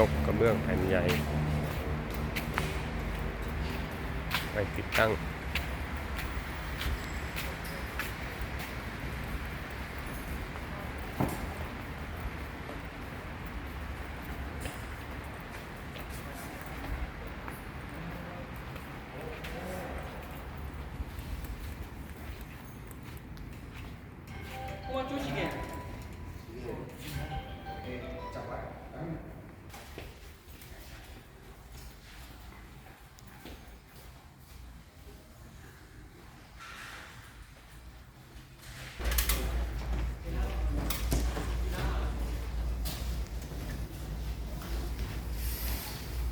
จกกระเบื้องแผ่นใหญ่ ไปติดตั้ง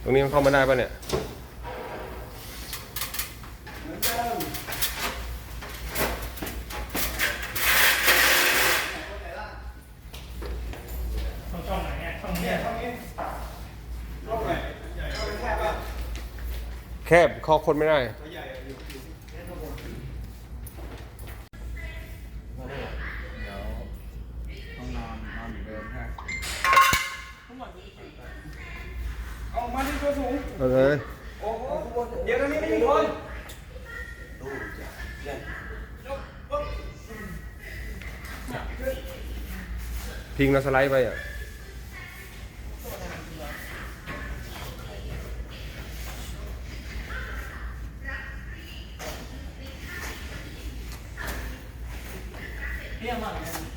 รงนี้มันเข้ามาได้ปะเนี่ยช่องช่องไหนเนี่ยช่องเนี้ยช่องนี้แคบเข้าคนไม่ได้ เอามาที่ตัวสูง เอาเลย โอ้โหเดี๋ยวตรงนี้ไม่มีคน พิงแล้วสไลด์ไปอ่ะ แต่ยังมีเจ้าเรากินดูเดินทำไม่ไ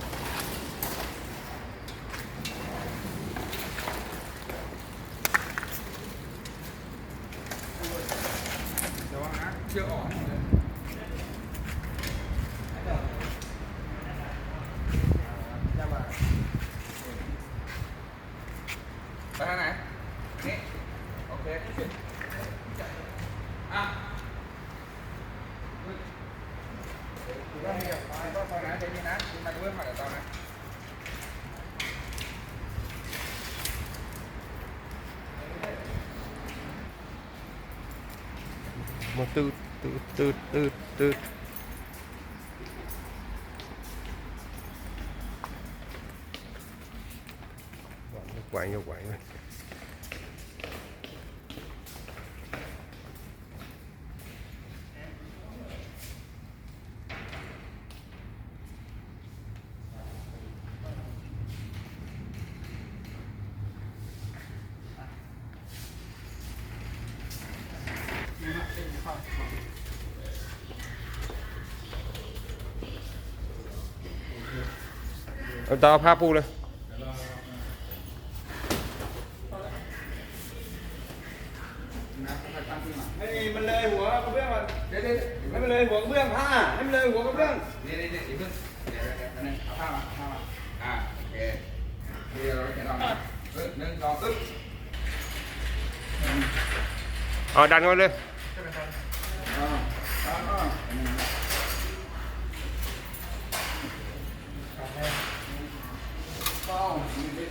ra này? Nít. ok. À. Hãy subscribe cho kênh Ghiền Mì Gõ Để không bỏ lỡ những video hấp dẫn một tư tư tư tư tư quậy vô quậy thôi. Tao phá pu lên ไหวยกไหวไหมเอาตาผ้าปูเลย ไม่มีมันเลยหัวกระเบื้องมัน เดี๋ยวเดี๋ยว ให้มันเลยหัวกระเบื้องผ้าให้มันเลยหัวกระเบื้อง เดี๋ยวเดี๋ยวเดี๋ยวเพิ่งเดี๋ยวเดี๋ยวเดี๋ยวเอาผ้ามาเอาผ้ามาอ่าโอเคเดี๋ยวเราเขียนออกมาเอ้ยหนึ่งสองอึ๊บ เอาดันกันเลย อ่าอ่าอ่าต้องอีกนิด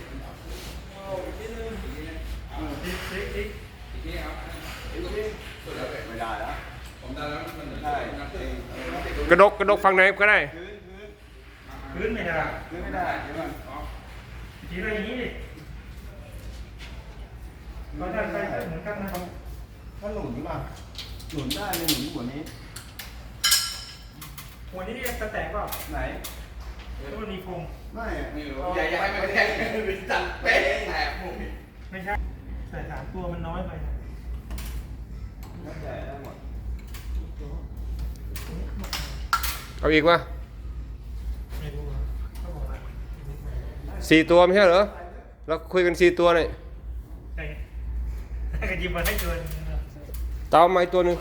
เอาอีกนิดนึง ติ๊กติ๊กติ๊ก อีกนิดครับอีกนิดสุดแล้วเลย ไม่ได้แล้วผมได้แล้วมันเหมือนใช่นับเอเองงกระดกกระดกฝั่งไหนก็ได้พื้นพื้นพื้นไม่ได้พื้นไม่ได้เดี๋ยวก่อนอ๋อทีอะไรอย่างนี้ดิเราได้ไปเหมือนกันนะถ้าหนุนหรือเปล่าหนุนได้เลยหนุนหัวนี้หัวนี้นี่จะแตกเปล่าไหนแล้วมันมีโครงไม่อะไม่รู้อย่าอย่าให้มันแทงเป็นจันเป๊ะแตกมุมไม่ใช่ใส่สามตัวมันน้อยไป แล้วแต่ได้หมด เอาอีกมะเขาสี่ตัวไม่ใช่เหรอ เราคุยกันสี่ตัวเลยไอ้กระยิบมาให้เกินตามมาอีกตัวหนึ่ง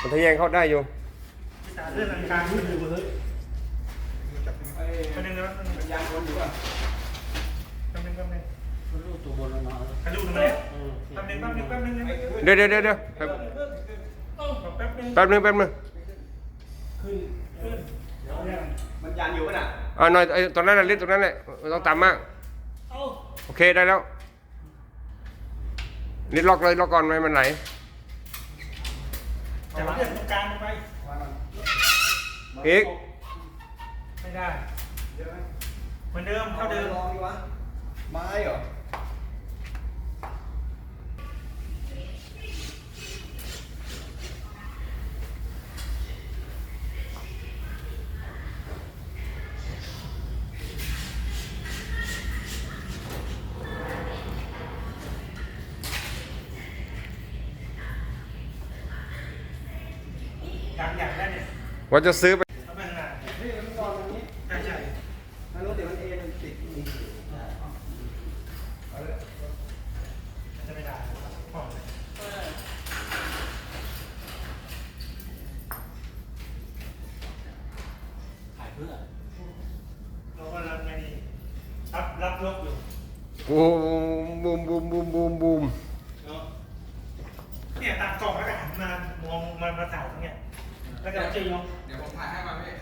มันทะแยงเข้าได้อยู่เรื่องการขึ้นอยู่เลยประเด็นนั้นยางคนอยู่ป่ะ ประเด็นก็ไม่ ลูกตัวบนแล้วนะ กระดูกตรงนี้แป๊บนึงแป๊บนึงแป๊บนึงแป๊บนึงเดี๋ยวเดี๋ยวเดี๋ยวเดี๋ยวครับแป๊บนึงแป๊บนึงแป๊บนึงขึ้นขึ้นเดี๋ยวเนี่ยมันยันอยู่ป่ะน่ะอ่าหน่อยไอ้ตรงนั้นแหละลิฟต์ตรงนั้นแหละไม่ต้องต่ำมากเอาโอเคได้แล้วลิฟต์ล็อกเลยล็อกก่อนไม่ให้มันไหลแต่ว่าเรื่องตรงกลางมันไปอีกไม่ได้เหมือนเดิมเท่าเดิมลองดีวะไม้เหรอ ยากอยากได้เนี่ยว่าจะซื้อไปเอาไปขนาดนี่มันนอนตรงนี้ใช่ใช่ไม่รู้เดี๋ยวมันเอ็นมันติดนี่จะไม่ได้ห้องเลยเรากำลังไงนี่รับรับยกอยู่บูมบูมบูมบูมบูมบูมเนาะเนี่ยตัดกล่องแล้วก็หันมามองมันมาถ่ายตรงเนี้ย แล้วก็จะยง เดี๋ยวผมถ่ายให้มาพี่